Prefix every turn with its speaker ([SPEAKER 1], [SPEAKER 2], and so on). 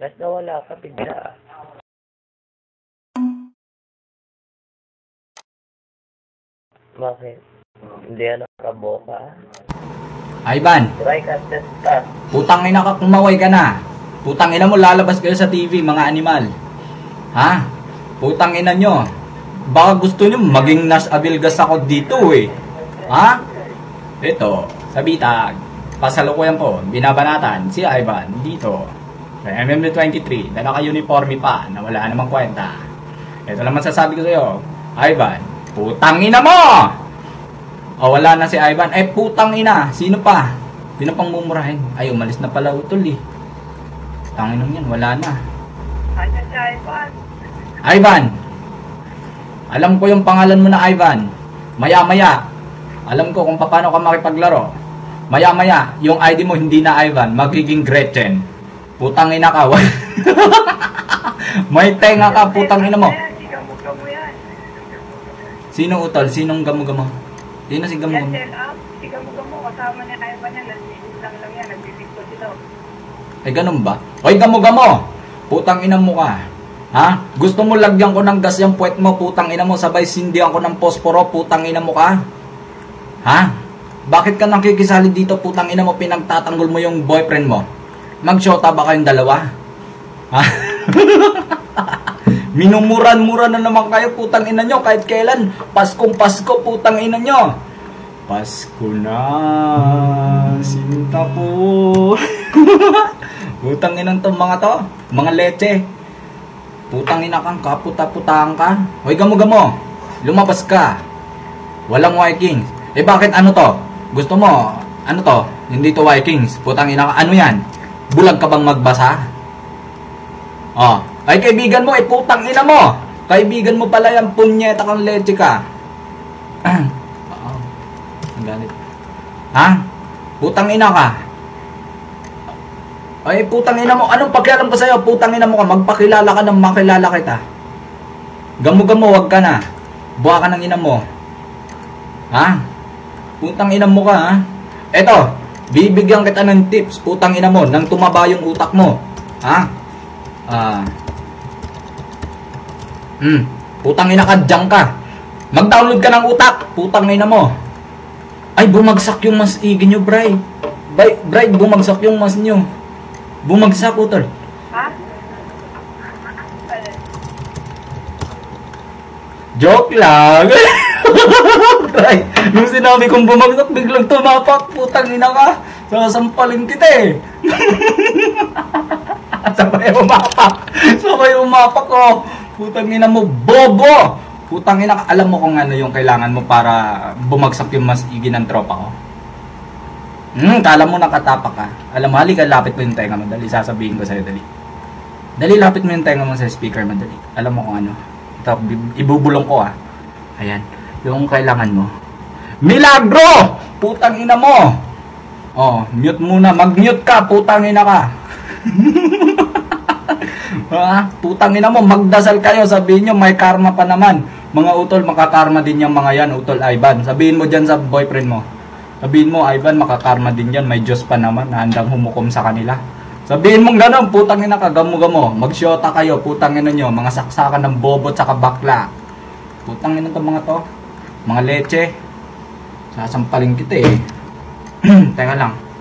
[SPEAKER 1] Ba't nawala ka bigla? Bakit? Hindi yan nakaboka.
[SPEAKER 2] Ivan,
[SPEAKER 1] Try ka, test ka.
[SPEAKER 2] putang ina ka, kumaway ka na. Putang ina mo, lalabas kayo sa TV, mga animal. Ha? Putang ina nyo. Baka gusto nyo maging Nas Abilgas ako dito eh. Ha? Ito, sa bitag. Pasalukuyan ko, binabanatan, si Ivan, dito. Sa MM23, na naka-uniforme pa, na wala namang kwenta. Ito lang masasabi ko sa'yo, Ivan, putang ina mo! O wala na si Ivan. Eh putang ina, sino pa? Sino pang mumurahin? Ay, umalis na pala utol eh. Tangin nung yan, wala na.
[SPEAKER 3] Ano si Ivan?
[SPEAKER 2] Ivan! Alam ko yung pangalan mo na Ivan. Maya-maya, alam ko kung paano ka makipaglaro. Maya-maya, yung ID mo hindi na Ivan, magiging Gretchen. Putang ina ka. May tenga ka, putang ina mo. Sino utol? Sinong gamo-gamo? Sino si gamo-gamo?
[SPEAKER 3] sell up. Hindi ka mo kasama ni Ivan yan. Nagsisit lang lang yan. Nagbibigto sila.
[SPEAKER 2] Eh, ganun ba? Hoy, gamo-gamo! Putang ina mo ka. Ha? Gusto mo lagyan ko ng gas yung puwet mo, putang ina mo, sabay sindihan ko ng posporo, putang ina mo ka? Ha? Bakit ka nakikisali dito, putang ina mo, pinagtatanggol mo yung boyfriend mo? Magshota ba kayong dalawa? Ha? Minumuran-mura na naman kayo, putang ina nyo, kahit kailan. Paskong Pasko, putang ina nyo. Pasko na, sinta po. Putang inang to mga to, mga leche. Putang ina kang kaputa-putang ka. Hoy gamo-gamo, lumabas ka. Walang Vikings. Eh bakit ano to? Gusto mo, ano to? Hindi to Vikings. Putang ina ka, ano yan? Bulag ka bang magbasa? Oh, ay kaibigan mo, eh putang ina mo. Kaibigan mo pala yan, punyeta kang leche ka. Oo. Ang galit. Ha? Putang ina ka. Ay, putang ina mo. Anong pakialam ko sa'yo? Putang ina mo ka. Magpakilala ka nang makilala kita. Gamo-gamo, wag ka na. Buha ka ng ina mo. Ha? Putang ina mo ka, ha? Eto, bibigyan kita ng tips. Putang ina mo, nang tumaba yung utak mo. Ha? Ah. Hmm. Putang ina ka, dyan ka. Mag-download ka ng utak. Putang ina mo. Ay, bumagsak yung mas igi nyo, Bray. Bray, Bray, bumagsak yung mas nyo. Bumagsak, utol.
[SPEAKER 3] Ha?
[SPEAKER 2] Joke lang. Bray, nung sinabi kong bumagsak, biglang tumapak. Putang ina ka. Sasampalin kita eh. Sabay umapak. Sabay umapak ko. Putang ina mo, bobo! Putang ina ka. Alam mo kung ano yung kailangan mo para bumagsak yung mas igi ng tropa ko? Hmm, kala mo nakatapak ka. Alam mo, halika, lapit mo yung tenga mo. Dali, sasabihin ko sa'yo, dali. Dali, lapit mo yung tenga mo sa speaker mo, dali. Alam mo kung ano. Ito, ibubulong ko ah. Ayan, yung kailangan mo. Milagro! Putang ina mo! Oh, mute muna. Mag-mute ka, putang ina ka. ha? Putang ina mo, magdasal kayo. Sabihin nyo, may karma pa naman. Mga utol, makakarma din yung mga yan, utol Ivan. Sabihin mo dyan sa boyfriend mo. Sabihin mo, Ivan, makakarma din yan. May Diyos pa naman na handang humukom sa kanila. Sabihin mong gano'n, putang ina ka, gamo-gamo. Magsyota kayo, putang ina nyo. Mga saksakan ng bobot sa bakla. Putang ina to mga to. Mga leche. Sasampalin kita eh. Teka lang.